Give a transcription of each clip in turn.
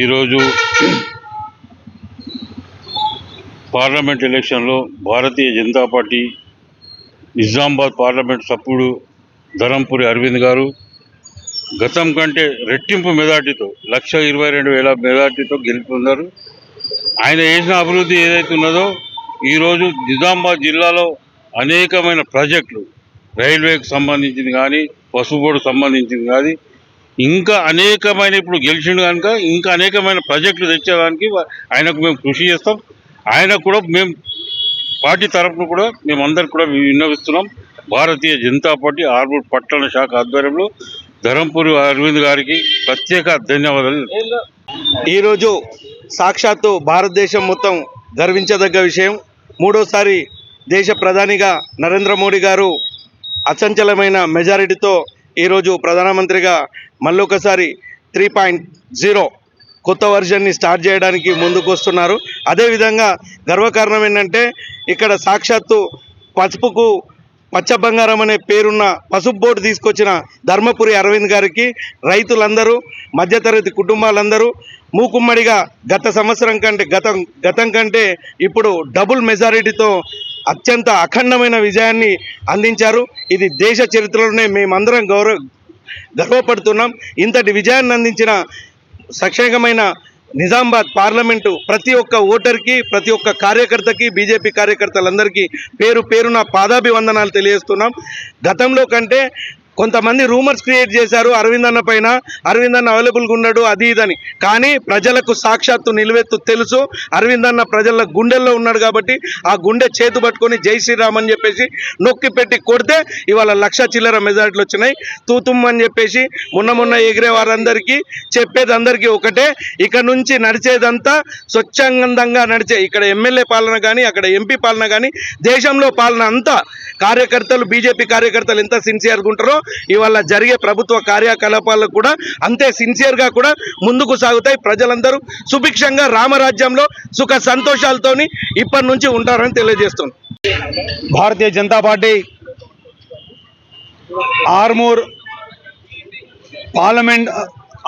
ఈరోజు పార్లమెంట్ ఎలక్షన్లో Bharatiya Janata party Nizamabad parliament సభ్యుడు ధరంపురి అరవింద్ గారు గతం కంటే రెట్టింపు మెజార్టీతో లక్ష ఇరవై రెండు వేల మెజార్టీతో గెలుపొందారు ఆయన చేసిన అభివృద్ధి ఏదైతే ఉన్నదో ఈరోజు నిజామాబాద్ జిల్లాలో అనేకమైన ప్రాజెక్టులు రైల్వేకి సంబంధించింది కానీ పసుపుబోర్డు సంబంధించింది కానీ ఇంకా అనేకమైన ఇప్పుడు గెలిచిండు కనుక ఇంకా అనేకమైన ప్రాజెక్టులు తెచ్చేదానికి ఆయనకు మేము కృషి చేస్తాం. ఆయనకు కూడా మేము పార్టీ తరఫున కూడా మేమందరికి కూడా విన్నవిస్తున్నాం. భారతీయ జనతా పార్టీ ఆర్మూర్ పట్టణ శాఖ ఆధ్వర్యంలో ధరంపూరి అరవింద్ గారికి ప్రత్యేక ధన్యవాదాలు. ఈరోజు సాక్షాత్తు భారతదేశం మొత్తం గర్వించదగ్గ విషయం. మూడోసారి దేశ ప్రధానిగా నరేంద్ర మోడీ గారు అచంచలమైన మెజారిటీతో ఈరోజు ప్రధానమంత్రిగా మళ్ళొకసారి త్రీ పాయింట్ జీరో కొత్త వర్జన్ని స్టార్ట్ చేయడానికి ముందుకు వస్తున్నారు అదేవిధంగా గర్వకారణం ఏంటంటే ఇక్కడ సాక్షాత్తు పసుపుకు పచ్చ బంగారం అనే పేరున్న పసుపు బోర్డు తీసుకొచ్చిన ధర్మపురి అరవింద్ గారికి రైతులందరూ మధ్యతరగతి కుటుంబాలందరూ మూకుమ్మడిగా గత సంవత్సరం కంటే గతం గతం కంటే ఇప్పుడు డబుల్ మెజారిటీతో అత్యంత అఖండమైన విజయాన్ని అందించారు. ఇది దేశ చరిత్రలోనే మేమందరం గౌరవ గర్వపడుతున్నాం. ఇంతటి విజయాన్ని అందించిన సక్షేమమైన నిజామాబాద్ పార్లమెంటు ప్రతి ఒక్క ఓటర్కి ప్రతి ఒక్క కార్యకర్తకి బీజేపీ కార్యకర్తలందరికీ పేరు పేరున పాదాభివందనాలు తెలియజేస్తున్నాం. గతంలో కంటే కొంతమంది రూమర్స్ క్రియేట్ చేశారు అరవింద్ అన్న పైన అరవింద్ అన్న అవైలబుల్గా ఉన్నాడు అది ఇదని. కానీ ప్రజలకు సాక్షాత్తు నిలువెత్తు తెలుసు అరవింద్ అన్న ప్రజల గుండెల్లో ఉన్నాడు కాబట్టి ఆ గుండె చేతు పట్టుకొని జై శ్రీరామ్ అని చెప్పేసి నొక్కి పెట్టి కొడితే ఇవాళ లక్ష చిల్లర మెజార్టీలు వచ్చినాయి. తూతుమ్ అని చెప్పేసి మొన్న మొన్న ఎగిరే వారందరికీ చెప్పేది అందరికీ ఒకటే ఇక నుంచి నడిచేదంతా స్వచ్ఛందంగా నడిచే ఇక్కడ ఎమ్మెల్యే పాలన కానీ అక్కడ ఎంపీ పాలన కానీ దేశంలో పాలన అంతా కార్యకర్తలు బీజేపీ కార్యకర్తలు ఎంత సిన్సియర్గా ఉంటారో ఇవాళ జరిగే ప్రభుత్వ కార్యకలాపాలకు కూడా అంతే సిన్సియర్గా కూడా ముందుకు సాగుతాయి ప్రజలందరూ. సుభిక్షంగా రామరాజ్యంలో సుఖ సంతోషాలతోని ఇప్పటి నుంచి ఉంటారని తెలియజేస్తుంది భారతీయ జనతా పార్టీ ఆర్మూర్ పార్లమెంట్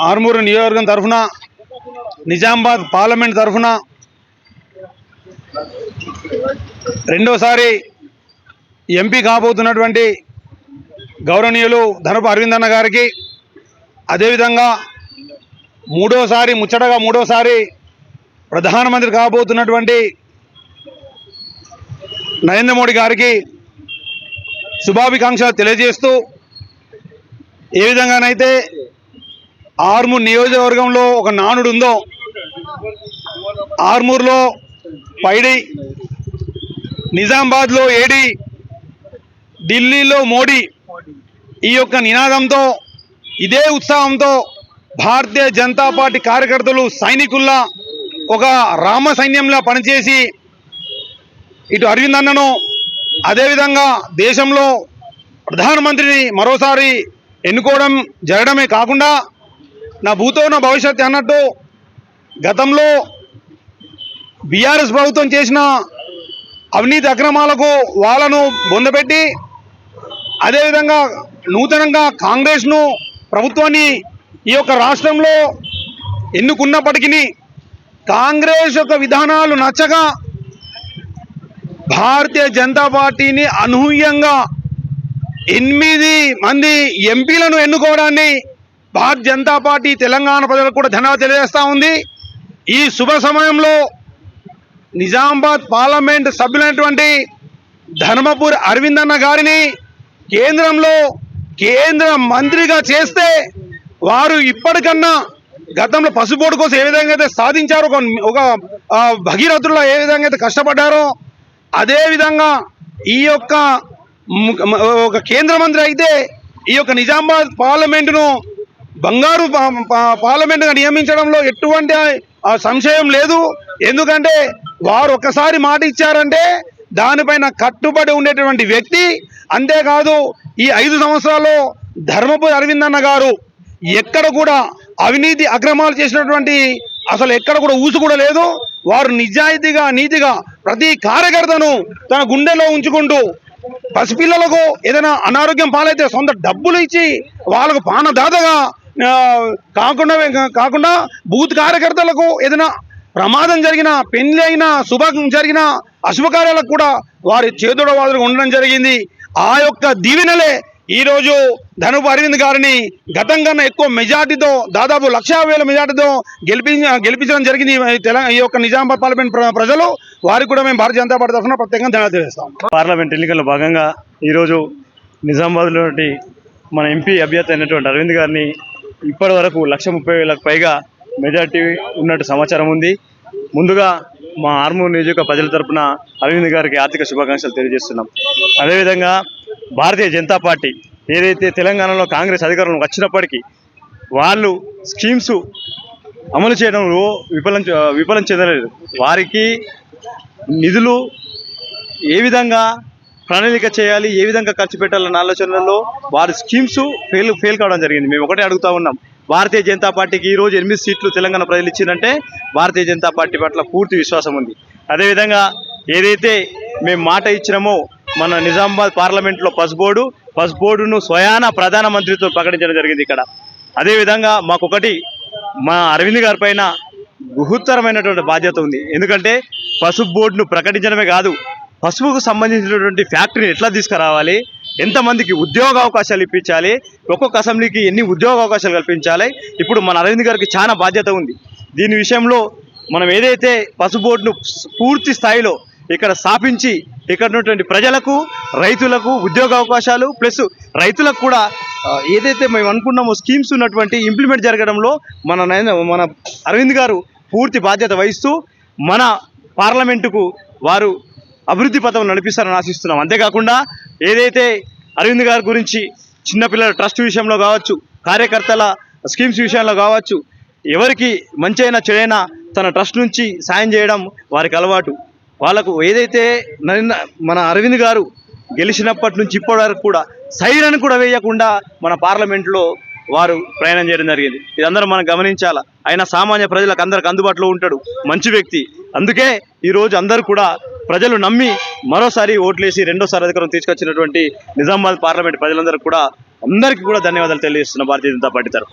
ఆర్మూర్ నియోజకవర్గం తరఫున నిజామాబాద్ పార్లమెంట్ తరఫున రెండోసారి ఎంపీ కాబోతున్నటువంటి గౌరవనీయులు ధనపు అరవిందన్న గారికి అదేవిధంగా మూడోసారి ముచ్చటగా మూడోసారి ప్రధానమంత్రి కాబోతున్నటువంటి నరేంద్ర మోడీ గారికి శుభాభికాంక్షలు తెలియజేస్తూ ఏ విధంగానైతే ఆర్మూర్ నియోజకవర్గంలో ఒక నానుడు ఉందో ఆర్మూర్లో పైడి నిజామాబాద్లో ఏడి ఢిల్లీలో మోడీ ఈ యొక్క నినాదంతో ఇదే ఉత్సాహంతో భారతీయ జనతా పార్టీ కార్యకర్తలు సైనికుల్లా ఒక రామ సైన్యంలా పనిచేసి ఇటు అరవింద్ అన్నను అదేవిధంగా దేశంలో ప్రధానమంత్రిని మరోసారి ఎన్నుకోవడం జరగడమే కాకుండా నా భూతో నా భవిష్యత్తు అన్నట్టు గతంలో బీఆర్ఎస్ ప్రభుత్వం చేసిన అవినీతి అక్రమాలకు వాళ్ళను బొందపెట్టి అదేవిధంగా నూతనంగా కాంగ్రెస్ను ప్రభుత్వాన్ని ఈ యొక్క రాష్ట్రంలో ఎన్నుకున్నప్పటికీ కాంగ్రెస్ యొక్క విధానాలు నచ్చక భారతీయ జనతా పార్టీని అనూహ్యంగా ఎనిమిది మంది ఎంపీలను ఎన్నుకోవడాన్ని భారతీయ జనతా పార్టీ తెలంగాణ ప్రజలకు కూడా ధన్యవాదాలు తెలియజేస్తూ ఉంది. ఈ శుభ సమయంలో నిజామాబాద్ పార్లమెంట్ సభ్యులైనటువంటి ధర్మపూర్ అరవింద్ అన్న గారిని కేంద్రంలో కేంద్ర మంత్రిగా చేస్తే వారు ఇప్పటికన్నా గతంలో పసుపోటు కోసం ఏ విధంగా అయితే సాధించారో ఒక భగీరథుల్లో ఏ విధంగా అయితే కష్టపడ్డారో అదేవిధంగా ఈ యొక్క ఒక కేంద్ర మంత్రి అయితే ఈ యొక్క నిజామాబాద్ పార్లమెంటును బంగారు పార్లమెంటుగా నియమించడంలో ఎటువంటి సంశయం లేదు. ఎందుకంటే వారు ఒక్కసారి మాట ఇచ్చారంటే దానిపైన కట్టుబడి ఉండేటువంటి వ్యక్తి అంతేకాదు ఈ ఐదు సంవత్సరాల్లో ధర్మపురి అరవింద్ అన్న గారు ఎక్కడ కూడా అవినీతి అక్రమాలు చేసినటువంటి అసలు ఎక్కడ కూడా ఊసు కూడా లేదు. వారు నిజాయితీగా నీతిగా ప్రతి కార్యకర్తను తన గుండెలో ఉంచుకుంటూ పసిపిల్లలకు ఏదైనా అనారోగ్యం పాలైతే సొంత డబ్బులు ఇచ్చి వాళ్ళకు పానదాతగా కాకుండా కాకుండా బూత్ కార్యకర్తలకు ఏదైనా ప్రమాదం జరిగిన పెళ్ళి అయినా శుభం జరిగిన అశుభకార్యాలకు కూడా వారి చేతుడ ఉండడం జరిగింది. ఆ యొక్క దీవెనలే ఈ రోజు ధనుపు అరవింద్ గారిని గతం కన్నా ఎక్కువ మెజార్టీతో దాదాపు లక్ష వేల మెజార్టీతో గెలిపి గెలిపించడం జరిగింది తెలంగాణ ఈ యొక్క నిజామాబాద్ పార్లమెంట్ ప్ర- ప్రజలు. వారికి కూడా మేము భారతీయ జనతా పార్టీ తరఫున ప్రత్యేకంగా ధన్యవాదాలు తెలియజేస్తాం. పార్లమెంట్ ఎన్నికల్లో భాగంగా ఈరోజు నిజామాబాద్లోని మన ఎంపీ అభ్యర్థి అయినటువంటి అరవింద్ గారిని ఇప్పటి వరకు లక్ష ముప్పై వేలకు పైగా మెజార్టీ ఉన్నట్టు సమాచారం ఉంది. ముందుగా మా ఆర్మూర్ నియోజక ప్రజల తరపున అరవింద్ గారికి ఆర్థిక శుభాకాంక్షలు తెలియజేస్తున్నాం. అదేవిధంగా భారతీయ జనతా పార్టీ ఏదైతే తెలంగాణలో కాంగ్రెస్ అధికారంలో వచ్చినప్పటికీ వాళ్ళు స్కీమ్స్ అమలు చేయడంలో విఫలం విఫలం చెందలేదు. వారికి నిధులు ఏ విధంగా ప్రణాళిక చేయాలి ఏ విధంగా ఖర్చు పెట్టాలన్న ఆలోచనలో వారి స్కీమ్స్ ఫెయిల్ ఫెయిల్ కావడం జరిగింది. మేము ఒకటే అడుగుతా ఉన్నాం. భారతీయ జనతా పార్టీకి ఈ రోజు ఎనిమిది సీట్లు తెలంగాణ ప్రజలు ఇచ్చిందంటే భారతీయ జనతా పార్టీ పట్ల పూర్తి విశ్వాసం ఉంది. అదేవిధంగా ఏదైతే మేము మాట ఇచ్చినామో మన నిజామాబాద్ పార్లమెంట్లో పస్ బోర్డు పస్ బోర్డును స్వయాన ప్రధానమంత్రితో ప్రకటించడం జరిగింది ఇక్కడ. అదేవిధంగా మాకొకటి మా అరవింద్ గారి పైన గుహుత్తరమైనటువంటి బాధ్యత ఉంది. ఎందుకంటే పసుపు బోర్డును ప్రకటించడమే కాదు పసుపుకు సంబంధించినటువంటి ఫ్యాక్టరీని ఎట్లా తీసుకురావాలి? ఎంతమందికి ఉద్యోగ అవకాశాలు ఇప్పించాలి? ఒక్కొక్క అసెంబ్లీకి ఎన్ని ఉద్యోగ అవకాశాలు కల్పించాలి? ఇప్పుడు మన అరవింద్ గారికి చాలా బాధ్యత ఉంది. దీని విషయంలో మనం ఏదైతే పసుపు బోర్డును పూర్తి స్థాయిలో ఇక్కడ స్థాపించి ఇక్కడ ఉన్నటువంటి ప్రజలకు రైతులకు ఉద్యోగ అవకాశాలు ప్లస్ రైతులకు కూడా ఏదైతే మేము అనుకున్నామో స్కీమ్స్ ఉన్నటువంటి ఇంప్లిమెంట్ జరగడంలో మన మన అరవింద్ గారు పూర్తి బాధ్యత వహిస్తూ మన పార్లమెంటుకు వారు అభివృద్ధి పథం నడిపిస్తారని ఆశిస్తున్నాం. అంతేకాకుండా ఏదైతే అరవింద్ గారి గురించి చిన్నపిల్లల ట్రస్ట్ విషయంలో కావచ్చు కార్యకర్తల స్కీమ్స్ విషయంలో కావచ్చు ఎవరికి మంచి అయినా చెడైనా తన ట్రస్ట్ నుంచి సాయం చేయడం వారికి అలవాటు. వాళ్ళకు ఏదైతే మన అరవింద్ గారు గెలిచినప్పటి నుంచి ఇప్పటి వరకు కూడా సైరన్ కూడా వేయకుండా మన పార్లమెంట్లో వారు ప్రయాణం చేయడం జరిగింది. ఇదందరూ మనం గమనించాలా? ఆయన సామాన్య ప్రజలకు అందరికి అందుబాటులో ఉంటాడు మంచి వ్యక్తి. అందుకే ఈరోజు అందరూ కూడా ప్రజలు నమ్మి మరోసారి ఓట్లేసి రెండోసారి అధికారం తీసుకొచ్చినటువంటి నిజామాబాద్ పార్లమెంట్ ప్రజలందరూ కూడా అందరికీ కూడా ధన్యవాదాలు తెలియజేస్తున్న భారతీయ జనతా పార్టీ తరఫు